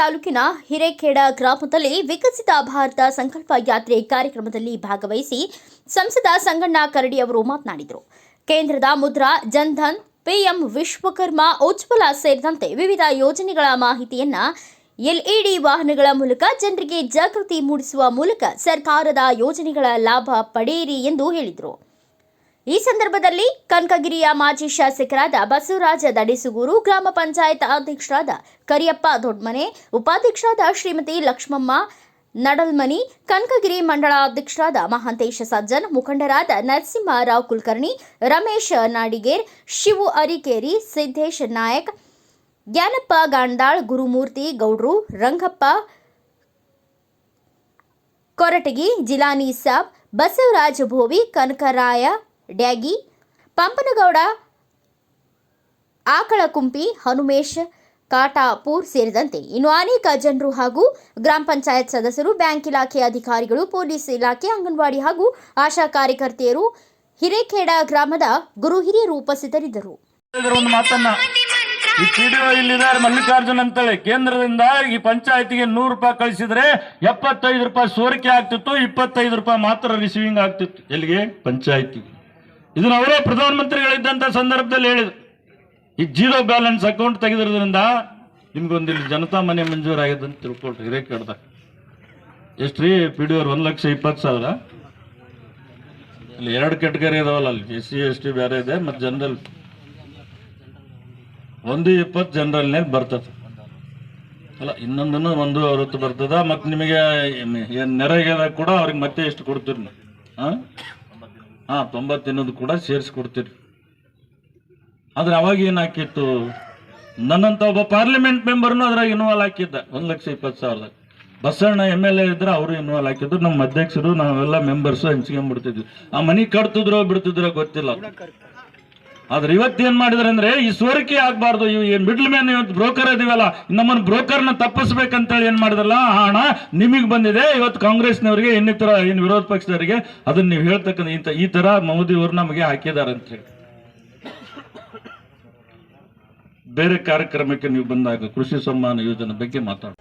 ತಾಲೂಕಿನ ಹಿರೇಖೇಡ ಗ್ರಾಮದಲ್ಲಿ ವಿಕಸಿತ ಭಾರತ ಸಂಕಲ್ಪ ಯಾತ್ರೆ ಕಾರ್ಯಕ್ರಮದಲ್ಲಿ ಭಾಗವಹಿಸಿ ಸಂಸದ ಸಂಗಣ್ಣ ಕರಡಿ ಅವರು ಮಾತನಾಡಿದರು. ಕೇಂದ್ರದ ಮುದ್ರಾ ಜನ್ಧನ್ ಪಿಎಂ ವಿಶ್ವಕರ್ಮ, ಉಜ್ವಲ ಸೇರಿದಂತೆ ವಿವಿಧ ಯೋಜನೆಗಳ ಮಾಹಿತಿಯನ್ನ ಎಲ್ಇಡಿ ವಾಹನಗಳ ಮೂಲಕ ಜನರಿಗೆ ಜಾಗೃತಿ ಮೂಡಿಸುವ ಮೂಲಕ ಸರ್ಕಾರದ ಯೋಜನೆಗಳ ಲಾಭ ಪಡೆಯಿರಿ ಎಂದು ಹೇಳಿದರು. ಈ ಸಂದರ್ಭದಲ್ಲಿ ಕನಕಗಿರಿಯ ಮಾಜಿ ಶಾಸಕರಾದ ಬಸವರಾಜ ದಡಿಸುಗೂರು ಗ್ರಾಮ ಪಂಚಾಯತ್ ಅಧ್ಯಕ್ಷರಾದ ಕರಿಯಪ್ಪ ದೊಡ್ಮನೆ, ಉಪಾಧ್ಯಕ್ಷರಾದ ಶ್ರೀಮತಿ ಲಕ್ಷ್ಮಮ್ಮ ನಡಲ್ಮನಿ, ಕನಕಗಿರಿ ಮಂಡಳ ಅಧ್ಯಕ್ಷರಾದ ಮಹಾಂತೇಶ ಸಜ್ಜನ್, ಮುಖಂಡರಾದ ನರಸಿಂಹರಾವ್ ಕುಲಕರ್ಣಿ, ರಮೇಶ್ ನಾಡಿಗೇರ್, ಶಿವು ಅರಿಕೇರಿ, ಸಿದ್ದೇಶ್ ನಾಯಕ್, ಜ್ಞಾನಪ್ಪ ಗಾಂಡಾಳ್, ಗುರುಮೂರ್ತಿ ಗೌಡ್ರು, ರಂಗಪ್ಪ ಕೊರಟಗಿ, ಜಿಲಾನಿ ಸಾಬ್, ಬಸವರಾಜ ಭೋವಿ, ಕನಕರಾಯ ಡ್ಯಾಗಿ, ಪಂಪನಗೌಡ, ಆಕಳಕುಂಪಿ, ಹನುಮೇಶ್, ಕಾಟಾಪೂರ್ ಸೇರಿದಂತೆ ಇನ್ನು ಅನೇಕ ಜನರು ಹಾಗೂ ಗ್ರಾಮ ಪಂಚಾಯತ್ ಸದಸ್ಯರು, ಬ್ಯಾಂಕ್ ಇಲಾಖೆ ಅಧಿಕಾರಿಗಳು, ಪೊಲೀಸ್ ಇಲಾಖೆ, ಅಂಗನವಾಡಿ ಹಾಗೂ ಆಶಾ ಕಾರ್ಯಕರ್ತೆಯರು ಹಿರೇಖೇಡ ಗ್ರಾಮದ ಗುರು ಹಿರಿಯರು ಉಪಸ್ಥಿತರಿದ್ದರು. ಈ ಪಿಡಿಒ ಇಲ್ಲಿದ್ದಾರೆ ಮಲ್ಲಿಕಾರ್ಜುನ್ ಅಂತೇಳಿ. ಕೇಂದ್ರದಿಂದ ಈ ಪಂಚಾಯತಿಗೆ ನೂರು ರೂಪಾಯಿ ಕಳಿಸಿದ್ರೆ ಎಪ್ಪತ್ತೈದು ರೂಪಾಯಿ ಸೋರಿಕೆ ಆಗ್ತಿತ್ತು, ಇಪ್ಪತ್ತೈದು ರೂಪಾಯಿ ಮಾತ್ರ ರಿಸೀವಿಂಗ್ ಆಗ್ತಿತ್ತು. ಎಲ್ಲಿಗೆ? ಪಂಚಾಯತಿಗೆ. ಇದನ್ನ ಅವರೇ ಪ್ರಧಾನಮಂತ್ರಿಗಳಿದ್ದಂಥ ಸಂದರ್ಭದಲ್ಲಿ ಹೇಳಿದ್ರು. ಈ ಜೀರೋ ಬ್ಯಾಲೆನ್ಸ್ ಅಕೌಂಟ್ ತೆಗೆದಿರೋದ್ರಿಂದ ನಿಮ್ಗೊಂದು ಇಲ್ಲಿ ಜನತಾ ಮನೆ ಮಂಜೂರಾಗಿದೆ ಅಂತ ತಿಳ್ಕೊಳ್ರಿ ಹಿರೇಕಡ್ದಾಗ ಎಷ್ಟು ರೀ ಪಿ ಡಿ ಒಂದು ಲಕ್ಷ ಇಪ್ಪತ್ತು ಸಾವಿರ? ಅಲ್ಲಿ ಎರಡು ಕೆಟಗರಿ ಇದಾವಲ್ಲ ಅಲ್ಲಿ, ಎಸ್ ಸಿ, ಎಸ್ ಟಿ ಬೇರೆ ಇದೆ, ಮತ್ತು ಜನರಲ್. ಒಂದು ಇಪ್ಪತ್ತು ಜನರಲ್ನೇ ಬರ್ತದೆ. ಅಲ್ಲ, ಇನ್ನೊಂದನ್ನು ಒಂದು ಅರವತ್ತು ಬರ್ತದ, ಮತ್ತು ನಿಮಗೆ ಏನು ನೆರೆಗೆದಾಗ ಕೂಡ ಅವ್ರಿಗೆ ಮತ್ತೆ ಎಷ್ಟು ಕೊಡ್ತೀರಿ ಹಾಂ ಹಾಂ ತೊಂಬತ್ತಿನದು ಕೂಡ ಸೇರಿಸ್ಕೊಡ್ತೀರಿ. ಆದ್ರೆ ಅವಾಗ ಏನಾಕಿತ್ತು? ನನ್ನಂತ ಒಬ್ಬ ಪಾರ್ಲಿಮೆಂಟ್ ಮೆಂಬರ್ನು ಅದ್ರಾಗ ಇನ್ವಾಲ್ವ್ ಹಾಕಿದ್ದ. ಒಂದು ಲಕ್ಷ ಇಪ್ಪತ್ತು ಸಾವಿರದಾಗ ಬಸಣ್ಣ ಎಂ ಎಲ್ ಎ ಇದ್ರೆ ಅವರು ಇನ್ವಾಲ್ವ್ ಹಾಕಿದ್ರು. ನಮ್ಮ ಅಧ್ಯಕ್ಷರು, ನಾವೆಲ್ಲ ಮೆಂಬರ್ಸು ಹಂಚ್ಕೊಂಡ್ಬಿಡ್ತಿದ್ವಿ. ಆ ಮನಿ ಕಟ್ತಿದ್ರೋ ಬಿಡ್ತಿದ್ರೋ ಗೊತ್ತಿಲ್ಲ. ಆದ್ರೆ ಏನ್ ಮಾಡಿದ್ರೆ ಅಂದ್ರೆ, ಈ ಸೋರಿಕೆ ಆಗ್ಬಾರ್ದು, ಇವು ಮಿಡ್ಲ್ ಮ್ಯಾನ್ ಇವತ್ತು ಬ್ರೋಕರ್ ಇದೀವಲ್ಲ, ನಮ್ಮನ್ನ ಬ್ರೋಕರ್ನ ತಪ್ಪಿಸ್ಬೇಕಂತೇಳಿ ಏನ್ ಮಾಡಿದ್ರಲ್ಲ, ಆ ಹಣ ನಿಮಗೆ ಬಂದಿದೆ, ಇವತ್ತು ಕಾಂಗ್ರೆಸ್ನವರಿಗೆ, ಇನ್ನಿತರ ಏನು ವಿರೋಧ ಪಕ್ಷದವರಿಗೆ ಅದನ್ನ ನೀವು ಹೇಳ್ತಕ್ಕಂಥ ಇಂಥ, ಈ ತರ ಮೋದಿ ಅವರು ನಮಗೆ ಹಾಕಿದ್ದಾರೆ ಅಂತ ಹೇಳಿ. ಬೇರೆ ಕಾರ್ಯಕ್ರಮಕ್ಕೆ ನೀವು ಬಂದಾಗ ಕೃಷಿ ಸಮ್ಮಾನ ಯೋಜನೆ ಬಗ್ಗೆ ಮಾತಾಡ